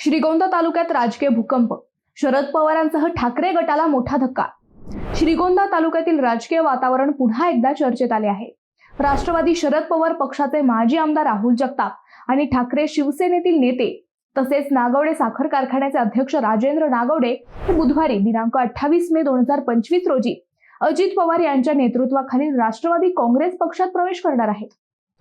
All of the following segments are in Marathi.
श्रीगोंदा तालुक्यात राजकीय भूकंप. शरद पवारांसह ठाकरे गटाला मोठा धक्का. श्रीगोंदा तालुक्यातील राजकीय वातावरण पुन्हा एकदा चर्चेत आले आहे. राष्ट्रवादी शरद पवार पक्षाचे माजी आमदार राहुल जगताप आणि ठाकरे शिवसेनेतील नेते तसेच नागवडे साखर कारखान्याचे अध्यक्ष राजेंद्र नागवडे हे बुधवारी दिनांक अठ्ठावीस मे दोन हजार पंचवीस रोजी अजित पवार यांच्या नेतृत्वाखालील राष्ट्रवादी काँग्रेस पक्षात प्रवेश करणार आहेत.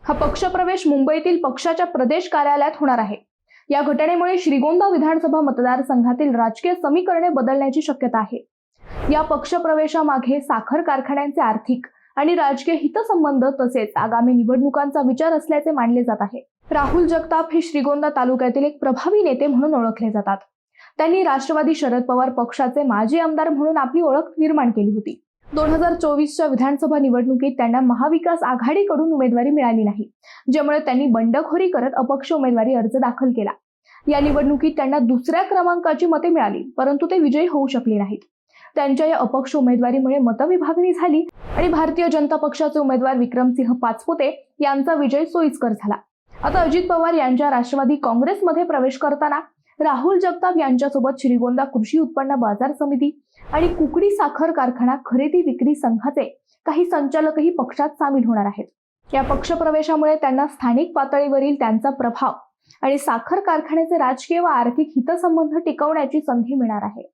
हा पक्षप्रवेश मुंबईतील पक्षाच्या प्रदेश कार्यालयात होणार आहे. या घटनेमुळे श्रीगोंदा विधानसभा मतदारसंघातील राजकीय समीकरणे बदलण्याची शक्यता आहे. या पक्षप्रवेशामागे साखर कारखान्यांचे आर्थिक आणि राजकीय हितसंबंध तसेच आगामी निवडणुकांचा विचार असल्याचे मानले जात आहे. राहुल जगताप हे श्रीगोंदा तालुक्यातील एक प्रभावी नेते म्हणून ओळखले जातात. त्यांनी राष्ट्रवादी शरद पवार पक्षाचे माजी आमदार म्हणून आपली ओळख निर्माण केली होती. दोन हजार चोवीसच्या विधानसभा निवडणुकीत त्यांना महाविकास आघाडीकडून उमेदवारी मिळाली नाही ज्यामुळे त्यांनी बंडखोरी करत अपक्ष उमेदवारी अर्ज दाखल केला. या निवडणुकीत त्यांना दुसऱ्या क्रमांकाची मते मिळाली परंतु ते विजयी होऊ शकले नाहीत. त्यांच्या या अपक्ष उमेदवारीमुळे मतविभागणी झाली आणि भारतीय जनता पक्षाचे उमेदवार विक्रमसिंह पाचपुते यांचा विजय सोयीस्कर झाला. आता अजित पवार यांच्या राष्ट्रवादी काँग्रेसमध्ये प्रवेश करताना राहुल जगताप यांच्यासोबत श्रीगोंदा कृषी उत्पन्न बाजार समिती आणि कुकडी साखर कारखाना खरेदी विक्री संघाचे काही संचालकही पक्षात सामील होणार आहेत. या पक्षप्रवेशामुळे त्यांना स्थानिक पातळीवरील त्यांचा प्रभाव आणि साखर कारखान्याचे राजकीय व आर्थिक हितसंबंध टिकवण्याची संधी मिळणार आहे.